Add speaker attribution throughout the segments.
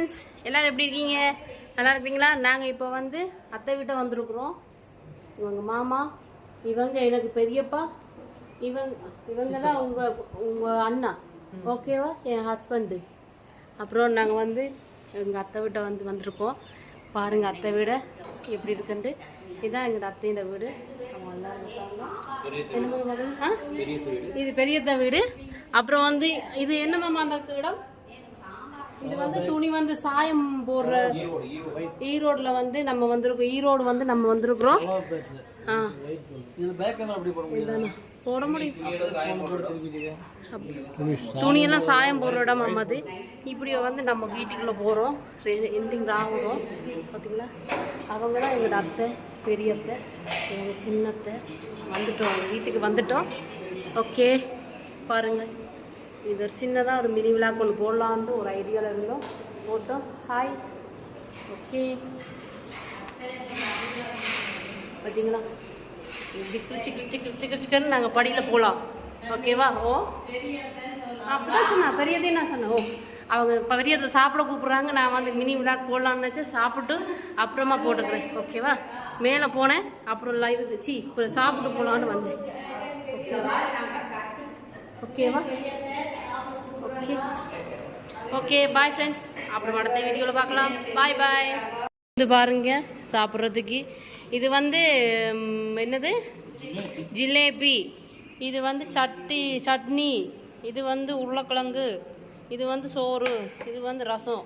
Speaker 1: friends எல்லோரும் எப்படி இருக்கீங்க நல்லா இருக்கீங்களா நாங்கள் இப்போ வந்து அத்தை வீட்டை வந்திருக்குறோம் இவங்க மாமா இவங்க எனக்கு பெரியப்பா இவங்க இவங்க தான் உங்கள் உங்கள் அண்ணா ஓகேவா என் ஹஸ்பண்டு அப்புறம் நாங்கள் வந்து எங்கள் அத்தை வீட்டை வந்து வந்திருக்கோம் பாருங்கள் அத்தை வீடை எப்படி இருக்குன்ட்டு இதுதான் எங்கள் அத்தை இந்த வீடு இது பெரியத்த வீடு அப்புறம் வந்து இது என்ன மாமா அந்த இடம் இது வந்து துணி வந்து சாயம் போடுற ஈரோட்ல வந்து நம்ம வந்திருக்கோம் ஈரோடு வந்து நம்ம வந்திருக்கிறோம் போட முடியும் துணியெல்லாம் சாயம் போடுற இடம் அம்மாது இப்படி வந்து நம்ம வீட்டுக்குள்ளே போகிறோம் எண்டிங் ஆகிறோம் பார்த்தீங்களா அவங்க தான் எங்களோட அத்தை பெரியத்தை எங்கள் சின்னத்தை வந்துட்டோம் வீட்டுக்கு வந்துட்டோம் ஓகே பாருங்கள் இது ஒரு சின்னதாக ஒரு மினி விழா கொண்டு போடலான்னு ஒரு ஐடியாவில் இருந்தோம் போட்டோம் ஹாய் ஓகே பார்த்தீங்களா இப்படி கிழிச்சு கிழிச்சு கிழிச்சு கிழிச்சுக்கன்னு நாங்கள் படியில் போகலாம் ஓகேவா ஓ அப்படிதான் சொன்னேன் பெரியதே நான் சொன்னேன் ஓ அவங்க பெரியதை சாப்பிட கூப்பிட்றாங்க நான் வந்து மினி விழாக்கு போடலான்னு நினச்சி சாப்பிட்டு அப்புறமா போட்டுக்கிறேன் ஓகேவா மேலே போனேன் அப்புறம் லைவ் இருந்துச்சு இப்போ சாப்பிட்டு போகலான்னு வந்தேன் ஓகேவா ஓகேவா ஓகே ஓகே பாய் ஃப்ரெண்ட்ஸ் அப்புறம் அடுத்த வீடியோவில் பார்க்கலாம் பாய் பாய் இது பாருங்க சாப்பிட்றதுக்கு இது வந்து என்னது ஜிலேபி இது வந்து சட்டி சட்னி இது வந்து உருளைக்கிழங்கு இது வந்து சோறு இது வந்து ரசம்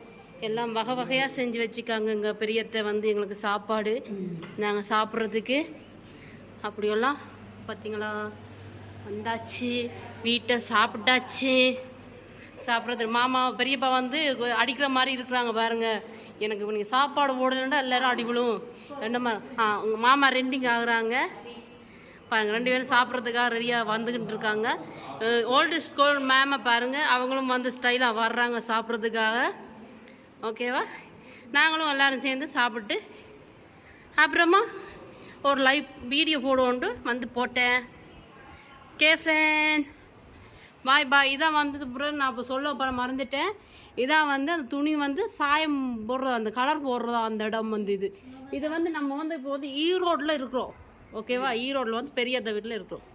Speaker 1: எல்லாம் வகை வகையாக செஞ்சு வச்சுக்காங்க எங்கள் பெரியத்தை வந்து எங்களுக்கு சாப்பாடு நாங்கள் சாப்பிட்றதுக்கு அப்படியெல்லாம் பார்த்தீங்களா வந்தாச்சு வீட்டை சாப்பிட்டாச்சு சாப்பிட்றது மாமா பெரியப்பா வந்து அடிக்கிற மாதிரி இருக்கிறாங்க பாருங்க எனக்கு நீங்கள் சாப்பாடு போடணுன்னா எல்லாரும் அடிவிழும் மா ஆ உங்கள் மாமா ரெண்டிங் ஆகுறாங்க பாருங்கள் ரெண்டு பேரும் சாப்பிட்றதுக்காக ரெடியாக வந்துக்கிட்டு இருக்காங்க ஓல்டு ஸ்கூல் மேமை பாருங்கள் அவங்களும் வந்து ஸ்டைலாக வர்றாங்க சாப்பிட்றதுக்காக ஓகேவா நாங்களும் எல்லோரும் சேர்ந்து சாப்பிட்டு அப்புறமா ஒரு லைவ் வீடியோ போடுவோண்டு வந்து போட்டேன் ஓகே ஃப்ரெண்ட் பாய் பாய் இதான் வந்தது பிறகு நான் இப்போ சொல்ல போகிற மறந்துட்டேன் இதான் வந்து அந்த துணி வந்து சாயம் போடுறதா அந்த கலர் போடுறதா அந்த இடம் வந்து இது இது வந்து நம்ம வந்து இப்போ வந்து ஈரோட்டில் இருக்கிறோம் ஓகேவா ஈரோட்டில் வந்து பெரியத்த வீட்டில் இருக்கிறோம்